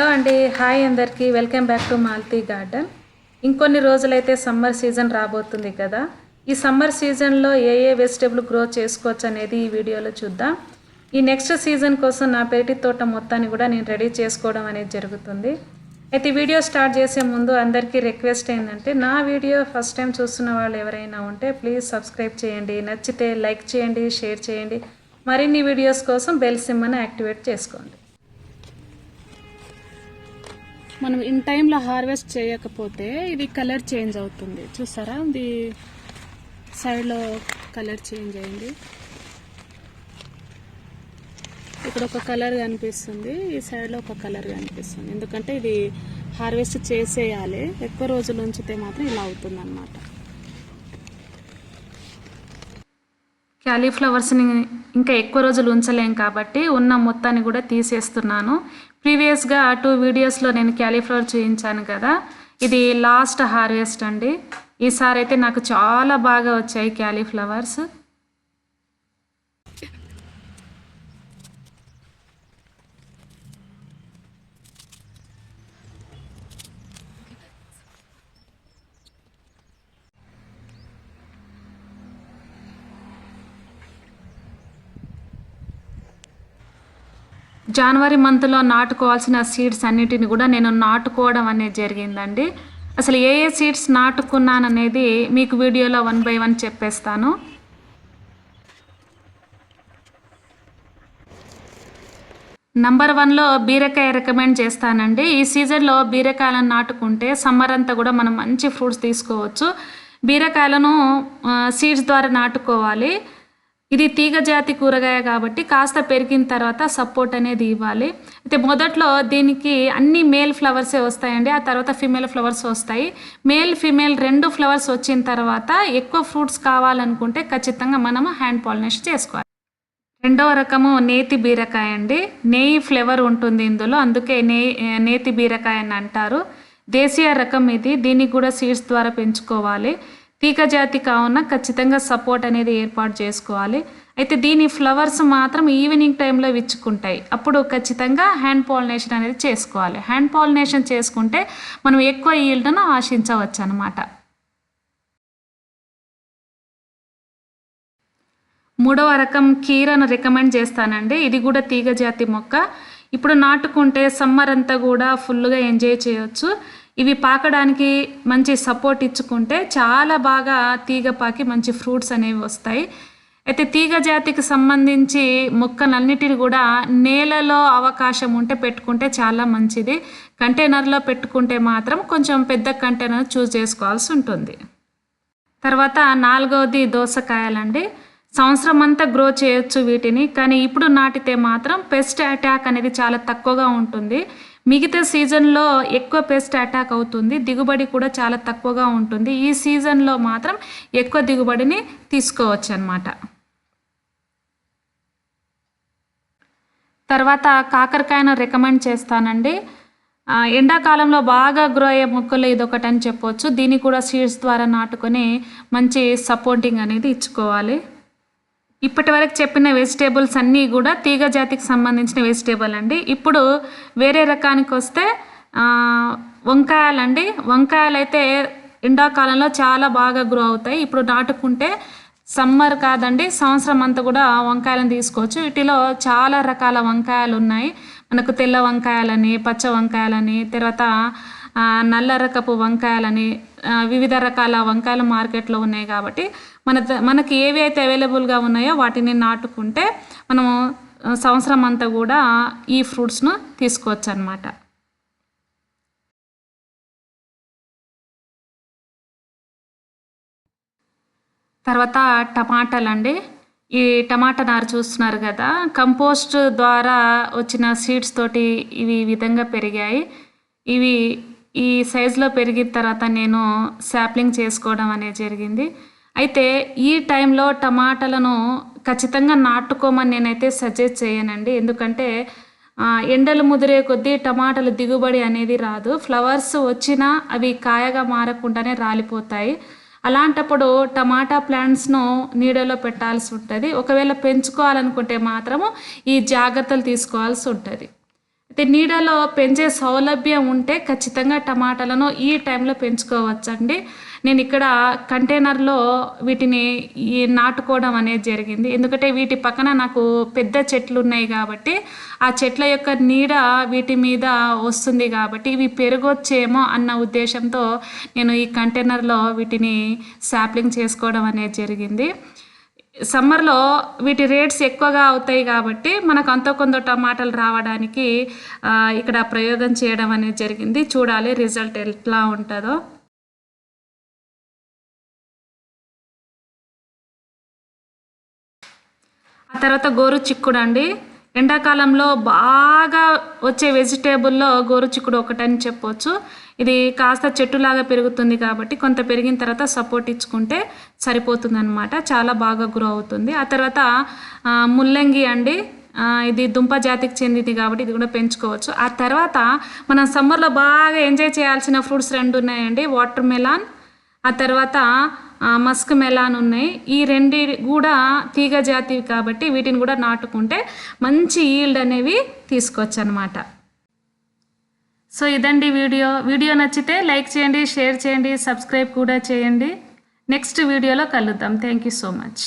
Hello అండి. Hi అందరికీ. Welcome back to Malti garden. ఇంకొన్ని రోజులైతే సమ్మర్ సీజన్ రాబోతుంది కదా. ఈ సమ్మర్ సీజన్లో ఏ ఏ వెజిటేబుల్ గ్రో చేసుకోవచ్చు అనేది ఈ వీడియోలో చూద్దాం. ఈ నెక్స్ట్ సీజన్ కోసం నా పెరటి తోట మొత్తాన్ని కూడా నేను రెడీ చేసుకోవడం అనేది జరుగుతుంది. అయితే వీడియో స్టార్ట్ చేసే ముందు అందరికీ రిక్వెస్ట్ ఏంటంటే నా వీడియో ఫస్ట్ టైం చూస్తున్న వాళ్ళు ఎవరైనా ఉంటే ప్లీజ్ సబ్స్క్రైబ్ చేయండి. నచ్చితే లైక్ చేయండి షేర్ చేయండి. మరిన్ని వీడియోస్ కోసం బెల్ సిమ్మని యాక్టివేట్ చేసుకోండి. మనం ఇన్ టైంలో హార్వెస్ట్ చేయకపోతే ఇది కలర్ చేంజ్ అవుతుంది. చూసారా? ఇది సైడ్లో కలర్ చేంజ్ అయింది. ఇక్కడ ఒక కలర్ కనిపిస్తుంది. ఈ సైడ్లో ఒక కలర్ కనిపిస్తుంది. ఎందుకంటే ఇది హార్వెస్ట్ చేసేయాలి. ఎక్కువ రోజులు ఉంచితే మాత్రం ఇలా అవుతుంది క్యాలీఫ్లవర్స్ని ఇంకా ఎక్కువ రోజులు ఉంచలేం కాబట్టి ఉన్న మొత్తాన్ని కూడా తీసేస్తున్నాను. ప్రీవియస్గా టూ వీడియోస్లో నేను క్యాలీఫ్లవర్ చూపించాను కదా ఇది లాస్ట్ హార్వెస్ట్ అండి. ఈసారి అయితే నాకు చాలా బాగా వచ్చాయి క్యాలీఫ్లవర్స్. జనవరి మంత్లో నాటుకోవాల్సిన సీడ్స్ అన్నిటిని కూడా నేను నాటుకోవడం అనేది జరిగిందండి. అసలు ఏ ఏ సీడ్స్ నాటుకున్నాననేది మీకు వీడియోలో వన్ బై వన్ చెప్పేస్తాను. నంబర్ వన్లో బీరకాయ రికమెండ్ చేస్తానండి. ఈ సీజన్లో బీరకాయలను నాటుకుంటే సమ్మర్ అంతా కూడా మనం మంచి ఫ్రూట్స్ తీసుకోవచ్చు. బీరకాయలను సీడ్స్ ద్వారా నాటుకోవాలి. ఇది తీగ జాతి కూరగాయ కాబట్టి కాస్త పెరిగిన తర్వాత సపోర్ట్ అనేది ఇవ్వాలి. అయితే మొదట్లో దీనికి అన్ని మేల్ ఫ్లవర్సే వస్తాయండి. ఆ తర్వాత ఫిమేల్ ఫ్లవర్స్ వస్తాయి. మేల్ ఫిమేల్ రెండు ఫ్లవర్స్ వచ్చిన తర్వాత ఎక్కువ ఫ్రూట్స్ కావాలనుకుంటే ఖచ్చితంగా మనము హ్యాండ్ పాలినేషన్ చేసుకోవాలి. రెండవ రకము నేతి బీరకాయ అండి. నెయ్యి ఫ్లేవర్ ఉంటుంది ఇందులో. అందుకే నెయ్యి నేతి బీరకాయ అని అంటారు. దేశీయ రకం ఇది. దీన్ని కూడా సీడ్స్ ద్వారా పెంచుకోవాలి. తీగ జాతి కావున ఖచ్చితంగా సపోర్ట్ అనేది ఏర్పాటు చేసుకోవాలి. అయితే దీని ఫ్లవర్స్ మాత్రం ఈవినింగ్ టైంలో విచ్చుకుంటాయి. అప్పుడు ఖచ్చితంగా హ్యాండ్ పాలినేషన్ అనేది చేసుకోవాలి. హ్యాండ్ పాలినేషన్ చేసుకుంటే మనం ఎక్కువ ఈల్డ్ను ఆశించవచ్చు అనమాట మూడవ రకం కీరను రికమెండ్ చేస్తానండి. ఇది కూడా తీగ జాతి మొక్క. ఇప్పుడు నాటుకుంటే సమ్మర్ అంతా కూడా ఫుల్గా ఎంజాయ్ చేయొచ్చు. ఇవి పాకడానికి మంచి సపోర్ట్ ఇచ్చుకుంటే చాలా బాగా తీగ పాకి మంచి ఫ్రూట్స్ అనేవి వస్తాయి. అయితే తీగ జాతికి సంబంధించి మొక్కలన్నిటిని కూడా నేలలో అవకాశం ఉంటే పెట్టుకుంటే చాలా మంచిది. కంటైనర్లో పెట్టుకుంటే మాత్రం కొంచెం పెద్ద కంటైనర్ చూస్ చేసుకోవాల్సి ఉంటుంది. తర్వాత నాలుగవది దోసకాయలండి. సంవత్సరం అంతా గ్రో చేయొచ్చు వీటిని కానీ ఇప్పుడు నాటితే మాత్రం పెస్ట్ అటాక్ అనేది చాలా తక్కువగా ఉంటుంది. మిగతా సీజన్లో ఎక్కువ పెస్ట్ అటాక్ అవుతుంది దిగుబడి కూడా చాలా తక్కువగా ఉంటుంది. ఈ సీజన్లో మాత్రం ఎక్కువ దిగుబడిని తీసుకోవచ్చు అనమాట తర్వాత కాకరకాయను రికమెండ్ చేస్తానండి. ఎండాకాలంలో బాగా గ్రో అయ్యే మొక్కలు ఇదొకటని చెప్పవచ్చు అని చెప్పొచ్చు. దీన్ని కూడా సీడ్స్ ద్వారా నాటుకొని మంచి సపోర్టింగ్ అనేది ఇచ్చుకోవాలి. ఇప్పటి వరకు చెప్పిన వెజిటేబుల్స్ అన్నీ కూడా తీగ జాతికి సంబంధించిన వెజిటేబుల్ అండి. ఇప్పుడు వేరే రకానికి వస్తే వంకాయలండి. వంకాయలు అయితే ఎండాకాలంలో చాలా బాగా గ్రో అవుతాయి. ఇప్పుడు నాటుకుంటే సమ్మర్ కాదండి సంవత్సరం అంతా కూడా వంకాయలను తీసుకోవచ్చు. వీటిలో చాలా రకాల వంకాయలు ఉన్నాయి. మనకు తెల్ల వంకాయలని పచ్చ వంకాయలని తర్వాత నల్ల రకపు వంకాయలని వివిధ రకాల వంకాయలు మార్కెట్లో ఉన్నాయి కాబట్టి మన మనకి ఏవి అయితే అవైలబుల్గా ఉన్నాయో వాటిని నాటుకుంటే మనము సంవత్సరం అంతా కూడా ఈ ఫ్రూట్స్ను తీసుకోవచ్చు అనమాట తర్వాత టమాటాలు అండి ఈ టమాటా నారు చూస్తున్నారు కదా కంపోస్ట్ ద్వారా వచ్చిన సీడ్స్ తోటి ఇవి ఈ విధంగా పెరిగాయి. ఇవి ఈ సైజులో పెరిగిన తర్వాత నేను శాప్లింగ్ చేసుకోవడం అనేది జరిగింది. అయితే ఈ టైంలో టమాటాలను ఖచ్చితంగా నాటుకోమని నేనైతే సజెస్ట్ చేయనండి. ఎందుకంటే ఎండలు ముదిరే కొద్దీ టమాటాలు దిగుబడి అనేది రాదు. ఫ్లవర్స్ వచ్చినా అవి కాయగా మారకుండానే రాలిపోతాయి. అలాంటప్పుడు టమాటా ప్లాంట్స్ను నీడలో పెట్టాల్సి ఉంటుంది. ఒకవేళ పెంచుకోవాలనుకుంటే మాత్రము ఈ జాగ్రత్తలు తీసుకోవాల్సి ఉంటుంది. అయితే నీడలో పెంచే సౌలభ్యం ఉంటే ఖచ్చితంగా టమాటాలను ఈ టైంలో పెంచుకోవచ్చండి. నేను ఇక్కడ కంటైనర్లో వీటిని ఈ నాటుకోవడం అనేది జరిగింది. ఎందుకంటే వీటి పక్కన నాకు పెద్ద చెట్లు ఉన్నాయి కాబట్టి ఆ చెట్ల యొక్క నీడ వీటి మీద వస్తుంది కాబట్టి ఇవి పెరగొచ్చేమో అన్న ఉద్దేశంతో నేను ఈ కంటైనర్లో వీటిని శాప్లింగ్ చేసుకోవడం అనేది జరిగింది. సమ్మర్లో వీటి రేట్స్ ఎక్కువగా అవుతాయి కాబట్టి మనకు అంత కొంత టమాటాలు రావడానికి ఇక్కడ ప్రయోగం చేయడం అనేది జరిగింది. చూడాలి రిజల్ట్ ఎట్లా ఉంటుందో. ఆ తర్వాత గోరు చిక్కుడు అండి. ఎండాకాలంలో బాగా వచ్చే వెజిటేబుల్లో గోరు చిక్కుడు ఒకటని చెప్పొచ్చు. ఇది కాస్త చెట్టులాగా పెరుగుతుంది కాబట్టి కొంత పెరిగిన తర్వాత సపోర్ట్ ఇచ్చుకుంటే సరిపోతుందనమాట చాలా బాగా గ్రో అవుతుంది. ఆ తర్వాత ముల్లంగి అండి ఇది దుంప జాతికి చెందింది కాబట్టి ఇది కూడా పెంచుకోవచ్చు. ఆ తర్వాత మనం సమ్మర్లో బాగా ఎంజాయ్ చేయాల్సిన ఫ్రూట్స్ రెండు ఉన్నాయండి. వాటర్ మెలాన్ ఆ తర్వాత మస్క్ మెలాన్ ఉన్నాయి. ఈ రెండు కూడా తీగ జాతివి కాబట్టి వీటిని కూడా నాటుకుంటే మంచి ఈల్డ్ అనేవి తీసుకోవచ్చు అనమాట సో ఇదండి వీడియో. వీడియో నచ్చితే లైక్ చేయండి షేర్ చేయండి సబ్స్క్రైబ్ కూడా చేయండి. నెక్స్ట్ వీడియోలో కలుద్దాం. Thank you so much.